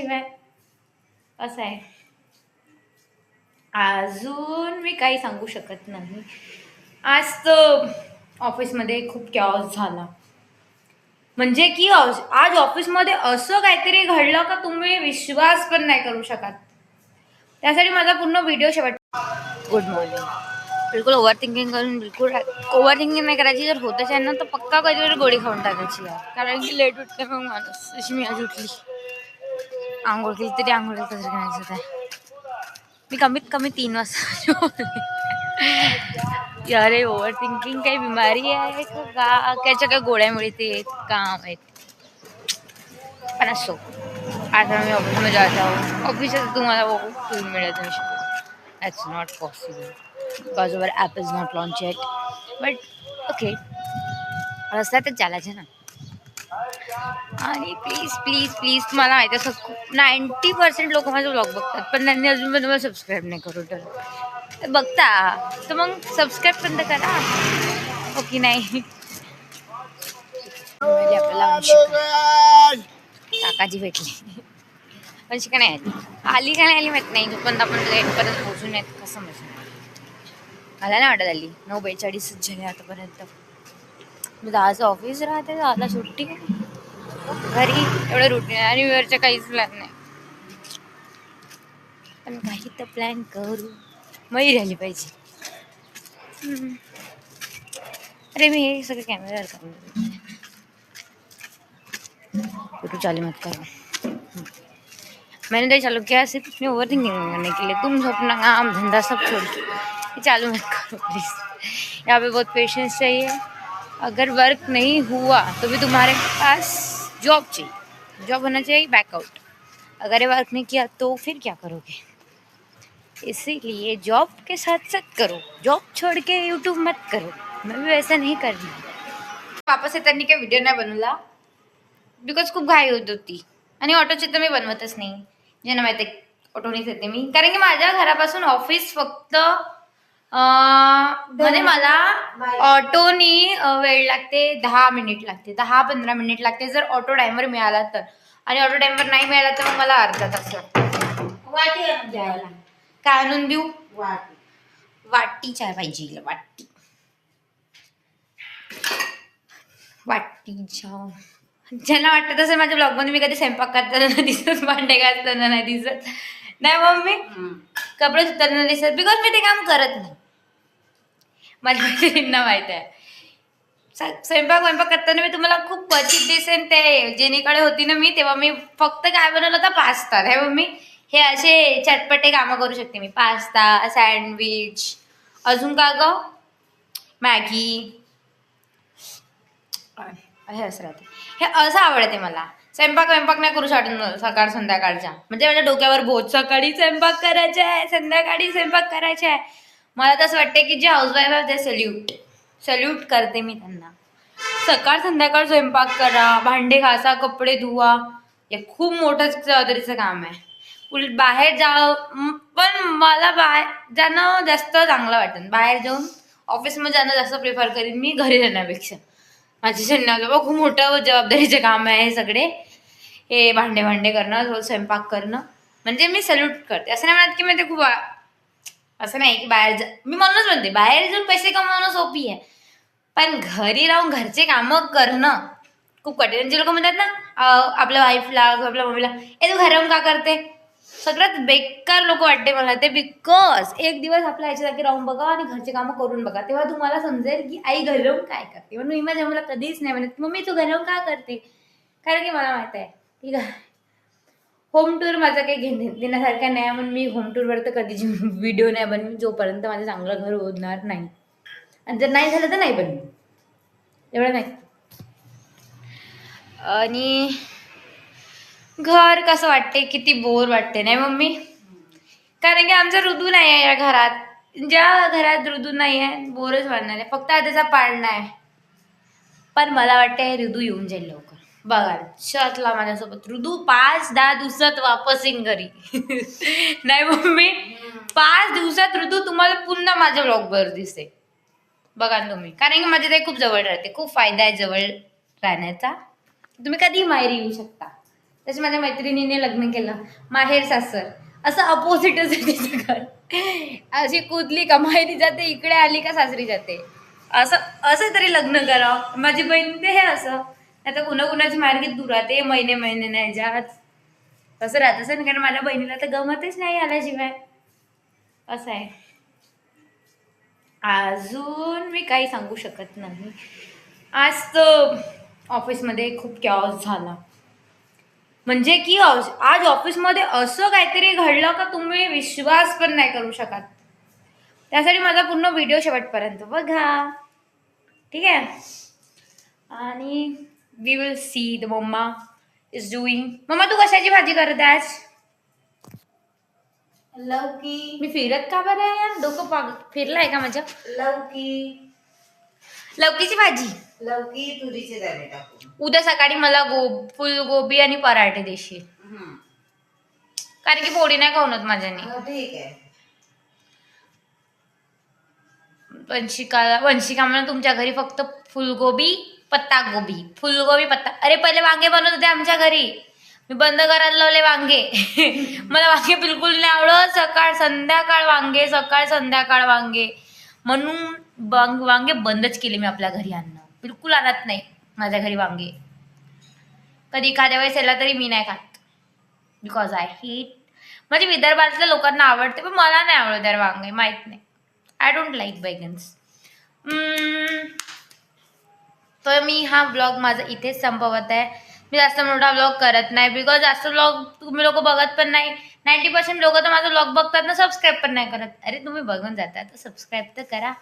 शिवाय. असं आहे. अजून मी काही सांगू शकत नाही. आज तर ऑफिसमध्ये खूप कॅस झाला. म्हणजे की आज ऑफिसमध्ये असं काहीतरी घडलं का तुम्ही विश्वास पण नाही करू शकत. त्यासाठी माझा पूर्ण व्हिडिओ शेवट गुड मॉर्निंग बिलकुल ओव्हर थिंकिंग करून बिलकुल ओव्हर थिंकिंग नाही करायची जर होतच आहे ना तर पक्का कधीतरी गोळी खाऊन टाकायची यार. कारण की लेट उठते मग माणूस अशी मी आज उठली. आंघोळ केली तरी आंघोळ कसं करायचं आहे मी कमीत कमी तीन वाजता अरे ओव्हर थिंकिंग काही बिमारी आहे का? त्याच्या काय गोळ्या मिळते काम आहेत. पण असो. आता मी ऑफिसमध्ये जात आहो. ऑफिसात तुम्हाला बघू तुम्ही मिळत नाही that's not possible because our app is not launch yet but okay रस्त्यातच चालायचे ना. आणि प्लीज प्लीज प्लीज तुम्हाला माहिती असं खूप नाईन्टी पर्सेंट लोक माझा ब्लॉग बघतात पण त्यांनी अजून पण मला सबस्क्राईब नाही करू तर बघता. तर मग सबस्क्राईब पण तर करा. ओके नाही. काकाजी भेटली. वंशिका नाही आली? आली का नाही आली माहीत नाही. जोपर्यंत आपण लेटपर्यंत पोहोचून येत कसं समजणार मला नाही वाटत आली. नऊ बेचाळीसच झाले आतापर्यंत. मी दहाचं ऑफिस राहते दहाला सुट्टी घरी एवढं रुटीन आणि काहीच प्लॅन नाही. पण काही तर प्लॅन करू. मही राहिली पाहिजे. अरे मी हे सगळं कॅमेरावर चालू मत करो. मैंने तो चालू किया सिर्फ़ ओवर थिंकिंग करने के लिए तुम सब अपना काम धंधा सब छोड़ के. चालू मत करो प्लीज़ यहाँ पे बहुत पेशेंस चाहिए. अगर वर्क नहीं हुआ तो भी तुम्हारे पास जॉब चाहिए। जॉब होना चाहिए बैकआउट अगर ये वर्क नहीं किया तो फिर क्या करोगे? इसीलिए जॉब के साथ साथ करो। जॉब छोड़ के यूट्यूब मत करो। मैं भी वैसा नहीं कर रही वापस येताना काही व्हिडिओ नाही बनवला बिकॉज खूप घाई होत होती। आणि ऑटोची तर मी बनवतच नाही। ज्यांना माहिती आहे ऑटोनीच येते मी. कारण की माझ्या घरापासून ऑफिस फक्त म्हणजे मला ऑटोनी वेळ लागते दहा मिनिट लागते. दहा पंधरा मिनिट लागते. जर ऑटो टाइमवर मिळाला तर. आणि ऑटो टाइमवर नाही मिळाला तर मग मला अर्धा तास लागतो. वाटी द्यायला. काय आणून देऊ? वाटी. वाटी चाय पाहिजे वाटी. वाटीच्या ज्यांना वाटत असेल माझ्या ब्लॉगमध्ये मी कधी स्वयंपाक करताना नाही दिसत भांडे घासताना नाही दिसत. नाही मम्मी. कपडे नाही दिसत. बिकॉज मी ते काम करत नाही. माझ्या मैत्रिणींना माहीत आहे. स्वयंपाक स्वयंपाक करताना मी तुम्हाला खूप क्वचित दिसेन ते जेणेकडे होती ना मी तेव्हा मी फक्त काय बनवलं होतं? पास्ता. हे हो, मी हे असे चटपटे कामं करू शकते मी. पास्ता सँडविच अजून का ग? मॅगी. हे असं राहते. हे असं आवडते मला. स्वयंपाक स्वयंपाक नाही करू शकत सकाळ संध्याकाळच्या. म्हणजे माझ्या डोक्यावर बोध सकाळी स्वयंपाक करायचा आहे संध्याकाळी स्वयंपाक करायचा आहे. मला तसं वाटते की जे हाऊसवाईफ आहे ते सल्यूट सल्यूट करते मी त्यांना. सकाळ संध्याकाळ स्वयंपाक करा भांडे घासा कपडे धुवा. हे खूप मोठं जबाबदारीचं काम आहे. उलट बाहेर जा पण मला बाहेर जाणं जास्त चांगलं वाटेल बाहेर जाऊन ऑफिसमध्ये जाणं जास्त प्रिफर करीन मी घरी जाण्यापेक्षा. माझी संन्यास बाबा खूप मोठं जबाबदारीचे काम आहे हे सगळे. हे भांडे भांडे करणं स्वयंपाक करणं. म्हणजे मी सल्यूट करते. असं नाही म्हणत की मी ते खूप असं नाही की बाहेर जा मी म्हणूनच म्हणते बाहेर जाऊन पैसे कमवणं सोपी आहे. पण घरी राहून घरचे कामं करणं खूप कठीण जे लोक म्हणतात ना आपल्या वाईफला आपल्या मम्मीला ए तू घर का करते? सगळ्यात बेकार लोक वाटते मला ते बिकॉज एक दिवस आपल्या याच्यासाठी राहून बघा आणि घरचे कामं करून बघा. तेव्हा तुम्हाला समजेल की आई घर राहून काय करते. म्हणून मी माझ्या मला कधीच नाही म्हणत मम्मी तू घर राहून का करते? कारण की मला माहीत आहे की होम टूर माझं काही घेणे देण्यासारखं नाही आहे, म्हणून मी होम टूरवर तर कधीच व्हिडिओ नाही बनवी जोपर्यंत माझं चांगलं घर होणार नाही. आणि जर नाही झालं तर नाही बनवी एवढं नाही. आणि घर कसं वाटते किती बोर वाटते नाही मम्मी? कारण की आमचा ऋतू नाही आहे या घरात. ज्या घरात ऋतू नाही आहे बोरच वाढणार आहे. फक्त त्याचा पाळणा आहे. पण मला वाटतं हे ऋतू येऊन जाईल लवकर. बघा शतला माझ्यासोबत ऋतू पाच दहा दिवसात वापस येईन घरी. नाही मम्मी पाच दिवसात ऋतू तुम्हाला पुन्हा माझ्या ब्लॉगवर दिसते बघा तुम्ही कारण की माझ्या ते खूप जवळ राहते खूप फायदा आहे जवळ राहण्याचा. तुम्ही कधी माहेरी येऊ शकता. तसे माझ्या मैत्रिणीने लग्न केलं माहेर सासर. असं अपोजिटच आहे तिचं घर. अशी कुदली का माहेरी जाते इकडे आली का सासरी जाते. असं असं तरी लग्न करावं. माझी बहीण ते हे असं. नाही तर कुणा कुणाची मार्गी दुराते महिने महिने नाही जात. तसं राहत असेल कारण माझ्या बहिणीला तर गमतच नाही आल्याशिवाय. असं आहे. अजून मी काही सांगू शकत नाही. आज तर ऑफिसमध्ये खूप कॅस झाला. म्हणजे की आज ऑफिसमध्ये असं काहीतरी घडलं का तुम्ही विश्वास पण नाही करू शकत. त्यासाठी माझा पूर्ण व्हिडिओ शेवटपर्यंत बघा. ठीक आहे? आणि we will see the mumma is doing mumma तू कशाची भाजी करत आहे आज लवकी. मी फिरत का बरं आहे यार? डोकं पाग फिरलंय का माझ्या? लवकी. लवकीची भाजी. लवकी तुरीचे दाणे टाकून. उद्या सकाळी मला गो फुलगोबी आणि पराठे देशील. हम्म. कारण की पोळी नाही खाऊन होत माझ्याने. हो, ठीक आहे. वंशिकाला वंशिका म्हणून तुमच्या घरी फक्त फुलगोबी पत्ता गोबी फुलगोबी पत्ता. अरे पहिले वांगे बनवत होते आमच्या घरी. मी बंद करायला लावले वांगे. मला वांगे बिलकुल नाही आवडत. सकाळ संध्याकाळ वांगे सकाळ संध्याकाळ वांगे. म्हणून वांगे बंदच केले मी आपल्या घरी आणणं. बिलकुल आणत नाही माझ्या घरी वांगे. कधी एखाद्या वेळेस याला तरी मी नाही खात. बिकॉज आय हीट म्हणजे विदर्भातल्या लोकांना आवडते पण मला नाही आवडत वांगे. माहीत नाही. आय डोंट लाईक बैगन्स. तर मी हा ब्लॉग माझा इथेच संपवत आहे. मी जास्त मोठा ब्लॉग करत नाही. बिकॉज जास्त ब्लॉग तुम्ही लोक बघत पण नाही. नाईन्टी पर्सेंट लोक तर माझा ब्लॉग बघतात ना सबस्क्राईब पण नाही करत. अरे तुम्ही बघून जाता. तर सबस्क्राईब तर करा.